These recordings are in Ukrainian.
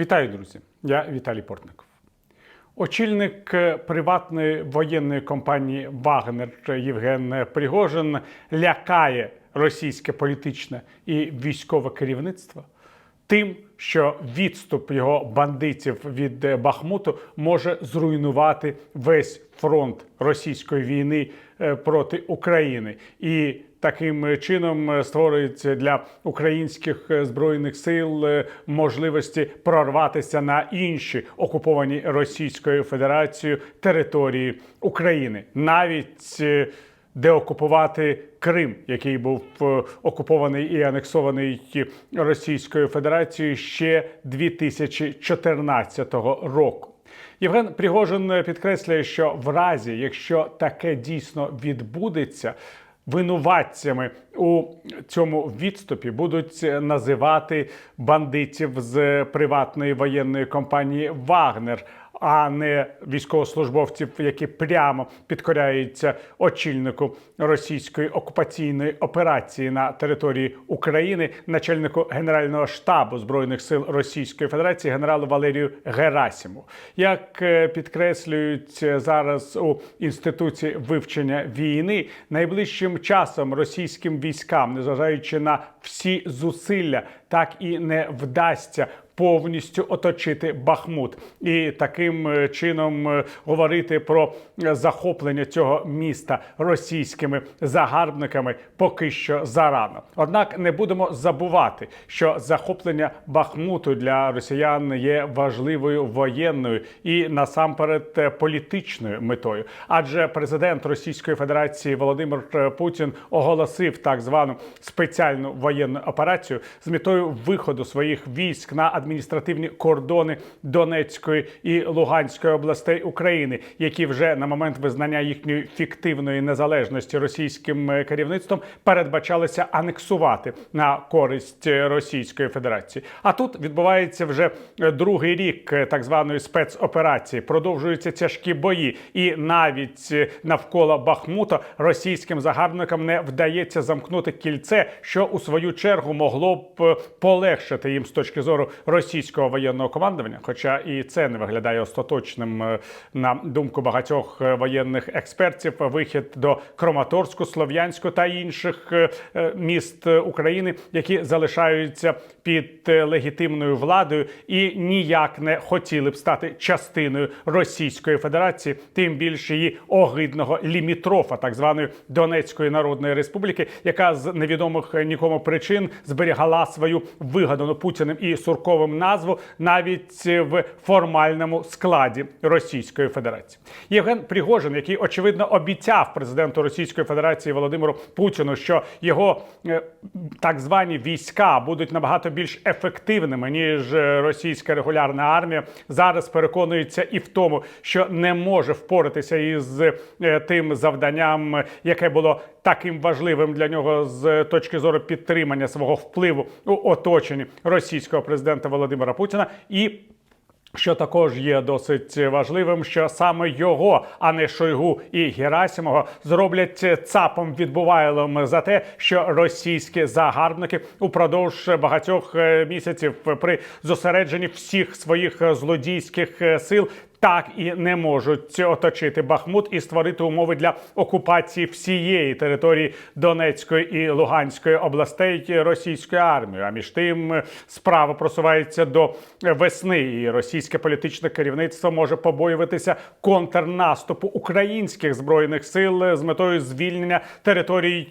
Вітаю, друзі! Я Віталій Портников. Очільник е, приватної воєнної компанії Вагнер Євген Пригожин лякає російське політичне і військове керівництво тим, що відступ його бандитів від е, Бахмуту може зруйнувати весь фронт російської війни е, проти України. І таким чином е, створюється для українських е, збройних сил е, можливості прорватися на інші окуповані Російською Федерацією території України, навіть е, деокупувати Крим, який був е, окупований і анексований Російською Федерацією ще 2014 року. Євген Пригожин підкреслює, що в разі, якщо таке дійсно відбудеться, винуватцями у цьому відступі будуть називати бандитів з приватної воєнної компанії Вагнер. А не військовослужбовців, які прямо підкоряються очільнику російської окупаційної операції на території України, начальнику генерального штабу збройних сил Російської Федерації генералу Валерію Герасіму. Як е, підкреслюють зараз у інституції вивчення війни, найближчим часом російським військам, незважаючи на всі зусилля, так і не вдасться повністю оточити Бахмут і таким е, чином е, говорити про е, захоплення цього міста російськими загарбниками поки що зарано. Однак не будемо забувати, що захоплення Бахмуту для росіян є важливою воєнною і насамперед політичною метою. Адже президент Російської Федерації Володимир Путін оголосив так звану спеціальну воєнну операцію з метою виходу своїх військ на адміністративні кордони Донецької і Луганської областей України, які вже на момент визнання їхньої фіктивної незалежності російським е, керівництвом передбачалися анексувати на користь е, Російської Федерації. А тут відбувається вже е, другий рік так званої спецоперації. Продовжуються тяжкі бої, і навіть навколо Бахмута російським загарбникам не вдається замкнути кільце, що у свою чергу могло б полегшити їм з точки зору російського воєнного командування. Хоча і це не виглядає остаточним е, на думку багатьох е, воєнних експертів. Вихід до Краматорську, Слов'янську та інших е, міст України, які залишаються під легітимною владою і ніяк не хотіли б стати частиною Російської Федерації, тим більше її огидного лімітрофа, так званої Донецької Народної Республіки, яка з невідомих нікому причин зберігала свою вигадану Путіним і Сурковим назву навіть в формальному складі Російської Федерації. Євген Пригожин, який очевидно обіцяв президенту Російської Федерації Володимиру Путіну, що його е, так звані війська будуть набагато більш ефективними ніж російська регулярна армія, зараз переконується і в тому, що не може впоратися із е, тим завданням, яке було таким важливим для нього з точки зору підтримання свого впливу у оточенні російського президента Володимира Путіна і. Що також є досить важливим, що саме його, а не Шойгу і Герасимова, зроблять цапом відбувайлом за те, що російські загарбники упродовж багатьох е, місяців при зосередженні всіх своїх злодійських е, сил. Так і не можуть оточити Бахмут і створити умови для окупації всієї території Донецької і Луганської областей російською армією. А між тим справа просувається до весни, і російське політичне керівництво може побоюватися контрнаступу українських збройних сил з метою звільнення територій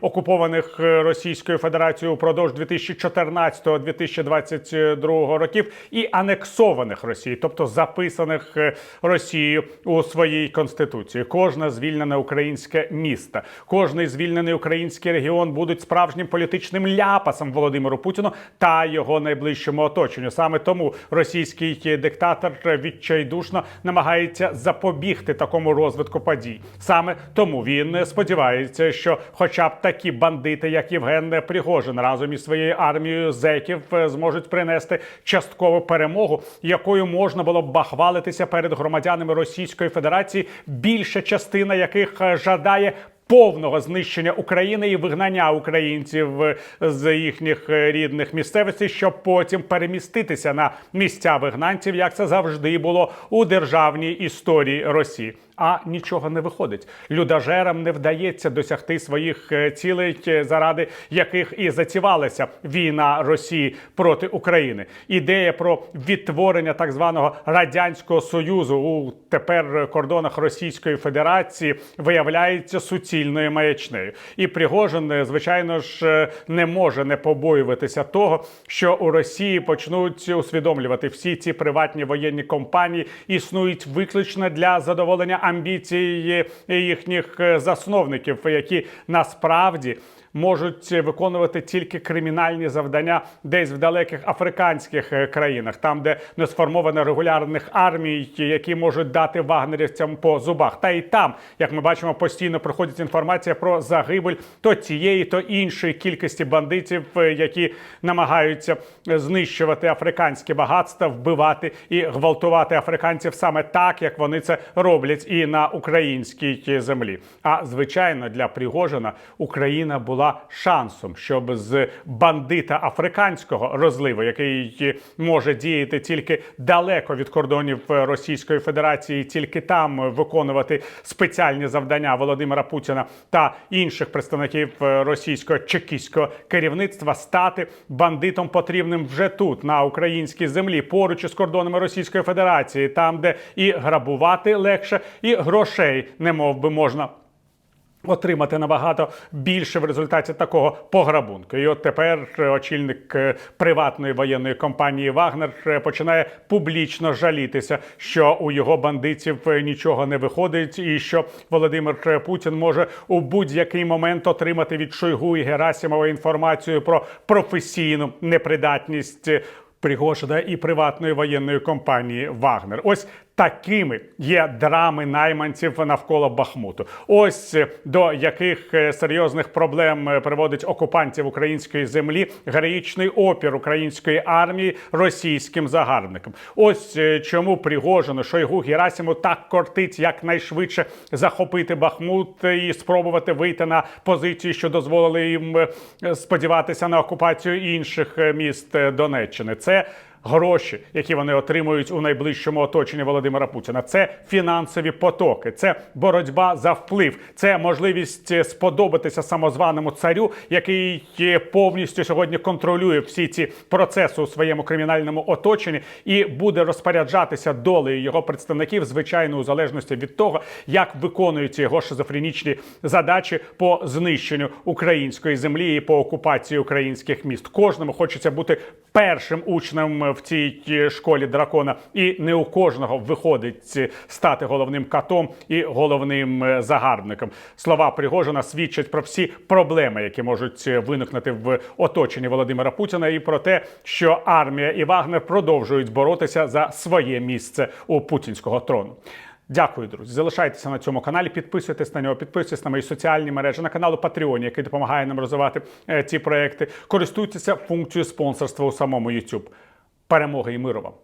окупованих Російською Федерацією упродовж 2014-2022 років і анексованих Росією, тобто записаних е, Росією у своїй конституції. Кожне звільнене українське місто, кожний звільнений український регіон будуть справжнім політичним ляпасом Володимиру Путіну та його найближчому оточенню. Саме тому російський диктатор відчайдушно намагається запобігти такому розвитку подій. Саме тому він сподівається, що, хоча б такі бандити, як Євген Пригожин, разом із своєю армією зеків е, зможуть принести часткову перемогу, якою можна було б бахвалитися перед громадянами Російської Федерації, більша частина яких е, жадає повного знищення України і вигнання українців е, з їхніх е, рідних місцевостей, щоб потім переміститися на місця вигнанців, як це завжди було у державній історії Росії. А нічого не виходить. Людожерам не вдається досягти своїх е, цілей, е, заради яких і зацівалася війна Росії проти України. Ідея про відтворення так званого радянського союзу у тепер кордонах Російської Федерації виявляється суцільною маячнею. І Пригожин, е, звичайно ж, не може не побоюватися того, що у Росії почнуть усвідомлювати всі ці приватні воєнні компанії існують виключно для задоволення амбіцій їхніх е, засновників, які насправді можуть виконувати тільки кримінальні завдання десь в далеких африканських е, країнах, там де не сформовано регулярних армій, які можуть дати вагнерівцям по зубах. Та і там, як ми бачимо, постійно проходить інформація про загибель то цієї, то іншої кількості бандитів, е, які намагаються знищувати африканське багатство, вбивати і гвалтувати африканців саме так, як вони це роблять і на українській землі. А звичайно, для Пригожина Україна була шансом, щоб з бандита африканського розливу, який може діяти тільки далеко від кордонів Російської Федерації, тільки там виконувати спеціальні завдання Володимира Путіна та інших представників російського чекістського керівництва, стати бандитом потрібним вже тут, на українській землі, поруч із кордонами Російської Федерації, там, де і грабувати легше, і грошей не мов би можна. Отримати набагато більше в результаті такого пограбунку. І от тепер очільник е, приватної воєнної компанії Вагнер е, починає публічно жалітися, що у його бандитів е, нічого не виходить, і що Володимир Путін може у будь-який момент отримати від Шойгу і Герасимова інформацію про професійну непридатність. Пригожина і приватної воєнної компанії Вагнер. Ось такими є драми найманців навколо Бахмуту. Ось е, до яких е, серйозних проблем е, приводить окупантів української землі героїчний опір української армії російським загарбникам. Ось чому Пригожину, Шойгу, Герасиму так кортить якнайшвидше захопити Бахмут і спробувати вийти на позиції, що дозволили їм сподіватися на окупацію інших міст Донеччини. Це гроші, які вони отримують у найближчому оточенні Володимира Путіна. Це фінансові потоки, це боротьба за вплив, це можливість е, сподобатися самозваному царю, який е, повністю сьогодні контролює всі ці процеси у своєму кримінальному оточенні і буде розпоряджатися долею його представників, звичайно, у залежності від того, як виконуються його шизофренічні задачі по знищенню української землі і по окупації українських міст. Кожному хочеться бути першим учнем в цій е, школі дракона, і не у кожного виходить е, стати головним катом і головним е, загарбником. Слова Пригожина свідчать про всі проблеми, які можуть виникнути в оточенні Володимира Путіна, і про те, що армія і Вагнер продовжують боротися за своє місце у путінського трону. Дякую, друзі. Залишайтеся на цьому каналі, підписуйтесь на нього, підписуйтесь на мої соціальні мережі, на каналу Patreon, який допомагає нам розвивати ці проекти. Користуйтеся функцією спонсорства у самому YouTube. Перемоги і миру вам!